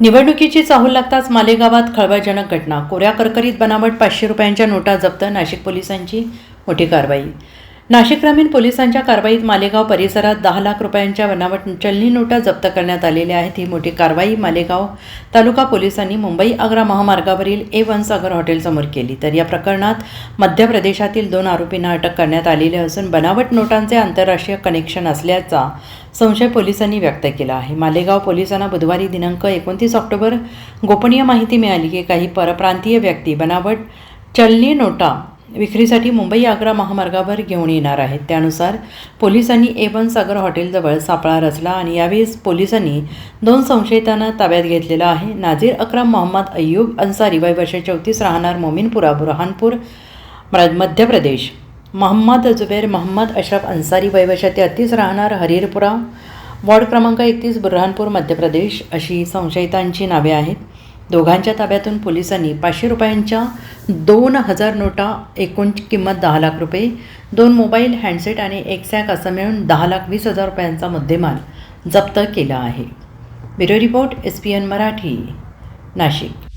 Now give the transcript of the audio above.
निवडणुकीची चाहूल लागताच मालेगावात खळबळजनक घटना. कोऱ्या करकरीत बनावट पाचशे रुपयांच्या नोटा जप्त नाशिक पोलिसांची मोठी कारवाई. नाशिक ग्रामीण पोलिसांच्या कारवाईत मालेगाव परिसरात दहा लाख रुपयांच्या बनावट चलनी नोटा जप्त करण्यात आलेल्या आहेत. ही मोठी कारवाई मालेगाव तालुका पोलिसांनी मुंबई आग्रा महामार्गावरील ए वन सागर हॉटेलसमोर केली. तर या प्रकरणात मध्य प्रदेशातील दोन आरोपींना अटक करण्यात आलेली असून बनावट नोटांचे आंतरराष्ट्रीय कनेक्शन असल्याचा संशय पोलिसांनी व्यक्त केला आहे. मालेगाव पोलिसांना बुधवारी दिनांक एकोणतीस ऑक्टोबर गोपनीय माहिती मिळाली की काही परप्रांतीय व्यक्ती बनावट चलनी नोटा विक्रीसाठी मुंबई आग्रा महामार्गावर घेऊन येणार आहेत. त्यानुसार पोलिसांनी ए वन सागर हॉटेलजवळ सापळा रचला आणि यावेळेस पोलिसांनी दोन संशयितांना ताब्यात घेतलेला आहे. नाझीर अक्रम मोहम्मद अय्यूब अन्सारी वय वर्ष चौतीस राहणार मोमीनपुरा बुरहानपूर म- मध्य प्रदेश मोहम्मद जुबेर मोहम्मद अशरफ अन्सारी वय वर्ष तेहतीस राहणार हरिरपुरा वॉर्ड क्रमांक एकतीस बुरहानपूर मध्य प्रदेश अशी संशयितांची नावे आहेत. दोघांच्या ताब्यातून पोलिसांनी पाचशे रुपयांच्या दोन हजार नोटा एकूण किंमत दहा लाख रुपये दोन मोबाईल हँडसेट आणि एक सॅक असं मिळून दहा लाख वीस हजार रुपयांचा मुद्देमाल जप्त केला आहे. Bureau report S P N Marathi Nashik.